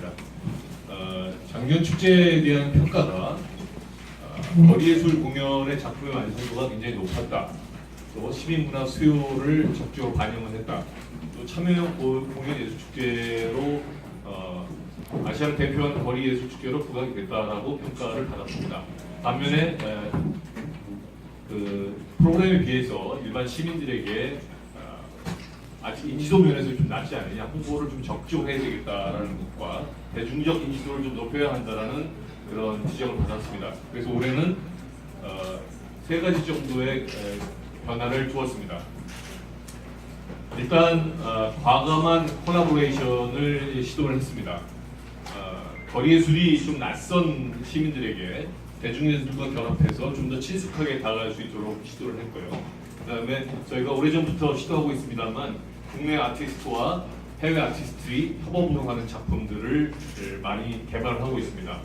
있습니다. 어, 작년 축제에 대한 평가가 어, 거리예술 공연의 작품의 완성도가 굉장히 높았다. 또 시민문화 수요를 적극적으로 반영을 했다. 또 참여형 고- 공연예술 축제로 어, 아시아를 대표하는 거리예술 축제로 부각이 됐다라고 평가를 받았습니다. 반면에 에, 그 프로그램에 비해서 일반 시민들에게 어, 아직 인지도 면에서 좀 낮지 않느냐 홍보를 좀 적극적으로 해야 되겠다라는 것과 대중적 인지도를 좀 높여야 한다라는 그런 지적을 받았습니다. 그래서 올해는 어, 세 가지 정도의 에, 변화를 두었습니다. 일단 어, 과감한 콜라보레이션을 시도를 했습니다. 어, 거리 예술이 좀 낯선 시민들에게 대중예술과 결합해서 좀 더 친숙하게 다가갈 수 있도록 시도를 했고요. 그다음에 저희가 오래전부터 시도하고 있습니다만 국내 아티스트와 해외 아티스트들이 협업으로 하는 작품들을 많이 개발을 하고 있습니다.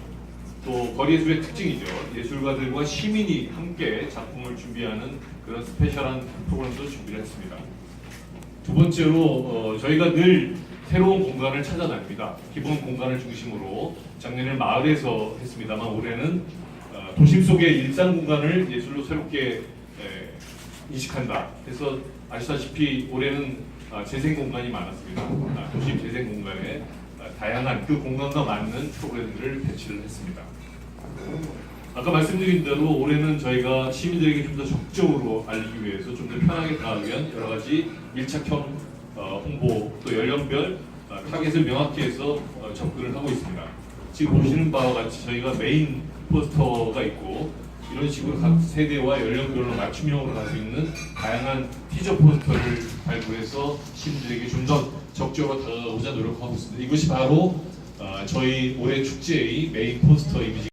또 거리예술의 특징이죠. 예술가들과 시민이 함께 작품을 준비하는 그런 스페셜한 프로그램도 준비를 했습니다. 두 번째로 어, 저희가 늘 새로운 공간을 찾아다닙니다. 기본 공간을 중심으로 작년에 마을에서 했습니다만 올해는 어, 도심 속의 일상 공간을 예술로 새롭게 에, 인식한다. 그래서 아시다시피 올해는 아, 재생 공간이 많았습니다. 아, 도심 재생 공간에 아, 다양한 그 공간과 맞는 프로그램들을 배치를 했습니다. 아까 말씀드린 대로 올해는 저희가 시민들에게 좀 더 적극적으로 알리기 위해서 좀 더 편하게 다가가기 위한 여러 가지 밀착형 어, 홍보 또 연령별 어, 타겟을 명확히 해서 어, 접근을 하고 있습니다. 지금 보시는 바와 같이 저희가 메인 포스터가 있고 이런 식으로 각 세대와 연령별로 맞춤형으로 갈수 있는 다양한 티저 포스터를 발굴해서 시민들에게 좀 더 적극적으로 다가가고자 노력하고 있습니다. 이것이 바로 어, 저희 올해 축제의 메인 포스터 이미지.